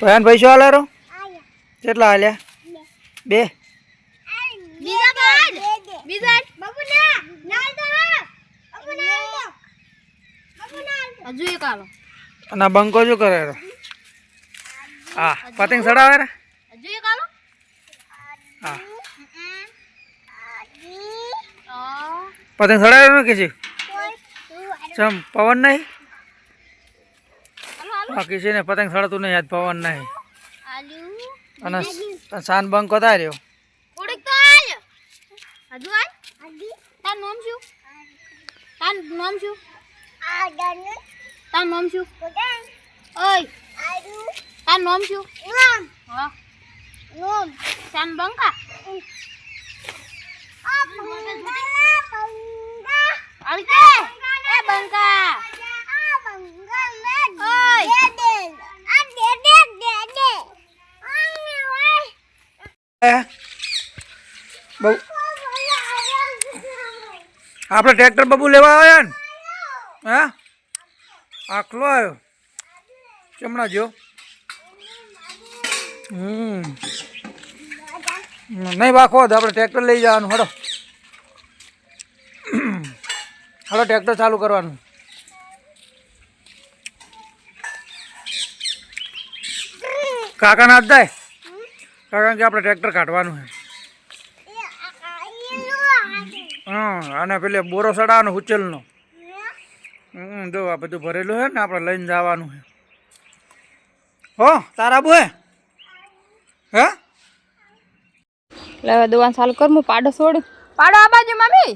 ભયાન પૈસો હાલે રો કેટલા હાલ્યા બે. બીજા બાદ બીજા બાબુ ના ના તો બાબુ ના બાબુ ના હજુ એક આલો. અને બંકો શું કરે હા પતંગ ચડાવે રે? હજુ એક આલો? હા. પતંગ ચડાવે કે છે? ચમ પવન નહીં? બાકી છે ને પતંગ સડતું નહીં આજ પવન નહીં. આલુ અને સાન બંક થાય રહ્યો થોડીક તો આલ. હજુ આલ. તાર નામ શું? તાર નામ શું? તાર નામ શું? ઓય. તાર નામ શું? હા. શાન બંકા? અલકે એ બંકા. બહુ આપણે ટ્રેક્ટર બબુ લેવા આવ્યા ને હે આખલો આવ્યો ચમણા જો હમ નહીં વાખો તો આપણે ટ્રેક્ટર લઈ જવાનું હડો હડો ટ્રેક્ટર ચાલુ કરવાનું કાકા ના જાય કાકા કે આપણે ટ્રેક્ટર કાઢવાનું છે. હા અને પેલે બોરો સડાવવાનો ઉચલનો હમ જો આ બધું ભરેલું છે ને આપણે લઈને જવાનું છે. હો તારા બુ હે? હે? એટલે હવે દુકાન ચાલુ કર હું પાડો છોડ પાડો આ બાજુ મમ્મી.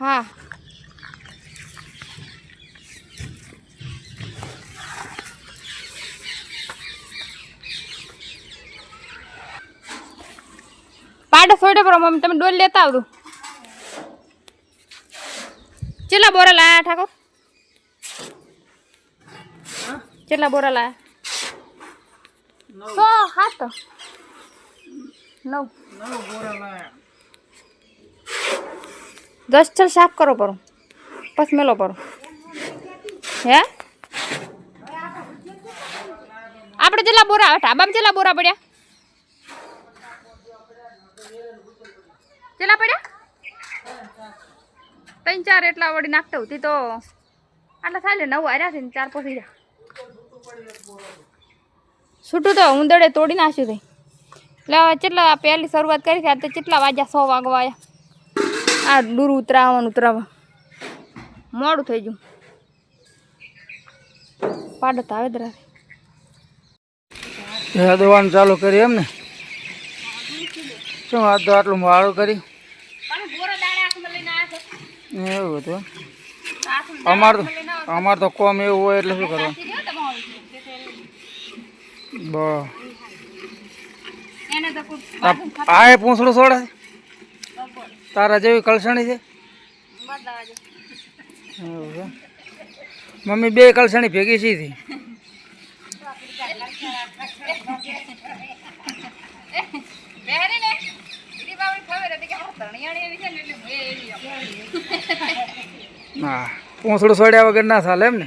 હા. પાડો છોડે પર મમ્મી તમે ડોલ લેતા આવડું કેટલા બોરા લાયા ઠાકોર? કેટલા બોરા લાયા? સો તો નવ. દસ ચલ સાફ કરો પરો. પછી મેલો પરો. હે? આપણે જેટલા બોરા, ઢાબામાં જેટલા બોરા પડ્યા? કેટલા પડ્યા? ત્રણ ચાર એટલા વળી નાખતા હતી તો આટલા થાય નવ હાર્યા છે ને ચાર પછી છૂટું તો ઉંદડે તોડી નાખ્યું તે. એટલે હવે કેટલા પહેલી શરૂઆત કરી ત્યારે કેટલા વાગ્યા સો વાગવા આવ્યા. આ દૂર ઉતરાવવાનું ઉતરાવવા મોડું થઈ ગયું. પાડો તો આવે રહે દવાનું ચાલુ કરી એમ ને? શું વાંધો આટલું માળું કરી એવું હતું અમાર તો અમાર તો કોમ એવું હોય એટલે શું કરવાનું? બ આ એ પૂંછડું છોડે તારા જેવી કલસણી છે? મમ્મી બે કલસણી ભેગી સીધી હા પોસડું સડ્યા વગર ના ચાલે એમ ને?